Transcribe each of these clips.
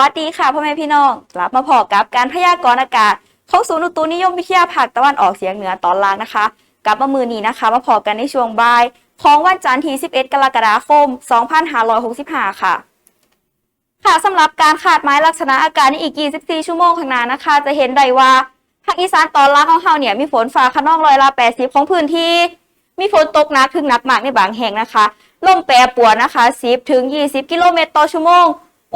วัสดีค่ะพ่อแม่พี่น้องกลับมาพอกับการพยากรณ์อากาศของศูนย์อุตุนิยมวิทยาภาคตะวันออกเฉียงเหนือตอนล่างนะคะกลับมามือนี้นะคะ มาพอกันในช่วงบ่าย ของวันจันทร์ที่ 11 กรกฎาคม 2565 ค่ะ ค่ะสำหรับการขาดไม้ลักษณะอากาศในอีก 24 ชั่วโมงข้างหน้านะคะ จะเห็นได้ว่าภาคอีสานตอนล่างของเฮาเนี่ยมีฝนฟ้าขนองร้อยละ 80 ของพื้นที่ มีฝนตกหนักถึงหนักมากในบางแห่งนะคะลมแปรปรวนนะคะ 10 ถึง 20 กิโลเมตรต่อชั่วโมง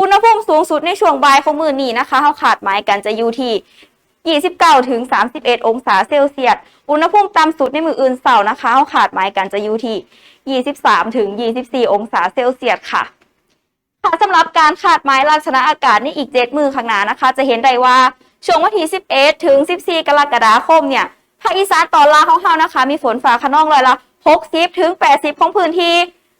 อุณหภูมิสูงสุดในช่วงบ่ายของมื้อนี้นะคะเฮาขาดหมายกันจะอยู่ที่29ถึง31 องศาเซลเซียส อุณหภูมิต่ำสุดในมืออื่นเสาร์นะคะเฮาขาดหมายกันจะอยู่ที่23ถึง24 องศาเซลเซียสค่ะ ค่ะสำหรับการขาดไม้ลักษณะอากาศในอีก 7 มือข้างหน้านะคะ จะเห็นได้ว่าช่วงวันที่ 11 ถึง 14 กรกฎาคมเนี่ยภาคอีสานตอนล่างของเฮานะคะ มีฝนฟ้าขนองร้อยละ 60 ถึง 80 ของพื้นที่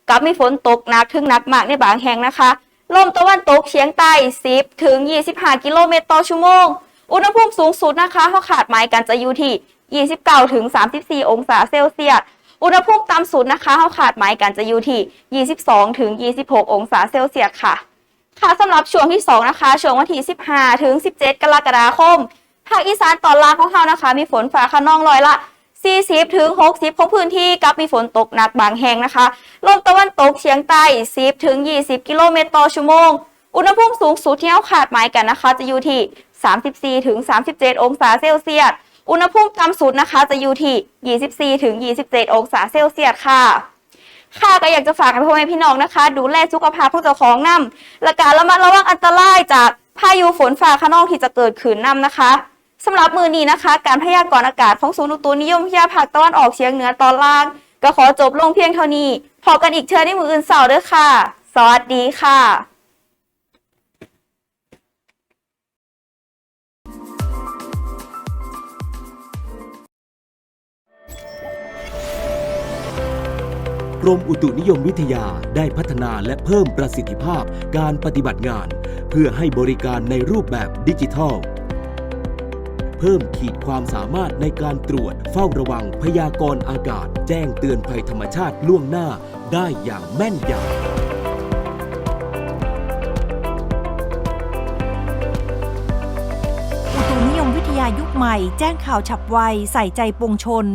กับมีฝนตกหนักถึงหนักมากในบางแห่งนะคะ ลมตะวันตกเฉียงใต้ 10 ถึง 25 กิโลเมตรต่อชั่วโมง อุณหภูมิสูงสุดนะคะเขาขาดหมายกันจะอยู่ที่ 29 ถึง 34 องศาเซลเซียส อุณหภูมิต่ำสุดนะคะเขาขาดหมายกันจะอยู่ที่ 22 ถึง 26 องศาเซลเซียสค่ะ ค่ะสำหรับช่วงที่ 2 นะคะ ช่วงวันที่ 15 ถึง 17 กรกฎาคม ภาคอีสานตอนล่างของเรานะคะ มีฝนฟ้าขนองร้อยละ 40ถึง60 ของพื้นที่กับมีฝนตกหนักบางแห่งนะคะ ลมตะวันตกเฉียงใต้ 10ถึง20 กิโลเมตรต่อชั่วโมง อุณหภูมิสูงสุดที่เราขาดหมายกันนะคะ จะอยู่ที่ 34ถึง37 องศาเซลเซียส อุณหภูมิต่ำสุดนะคะจะอยู่ที่ 24ถึง27 องศาเซลเซียสค่ะค่ะก็อยากจะฝากให้พ่อแม่พี่น้องนะคะ ดูแลสุขภาพของเจ้าของนำและการระมัดระวังอันตรายจากพายุฝนฟ้าขนองที่จะเกิดขึ้นนำนะคะ สำหรับมือนี้นะคะ การพยากรณ์อากาศของศูนย์อุตุนิยมวิทยาภาคตะวันออกเฉียงเหนือตอนล่าง ก็ขอจบลงเพียงเท่านี้ พอกันอีกเชิญในมืออื่นเสาร์ด้อค่ะ สวัสดีค่ะกรมอุตุนิยมวิทยาได้พัฒนาและเพิ่มประสิทธิภาพการปฏิบัติงาน เพื่อให้บริการในรูปแบบดิจิทัล เพิ่มขีดความสามารถในการตรวจ เฝ้าระวังพยากรณ์อากาศ แจ้งเตือนภัยธรรมชาติล่วงหน้า ได้อย่างแม่นยำอุตุนิยมวิทยายุคใหม่ แจ้งข่าวฉับไว ใส่ใจปวงชน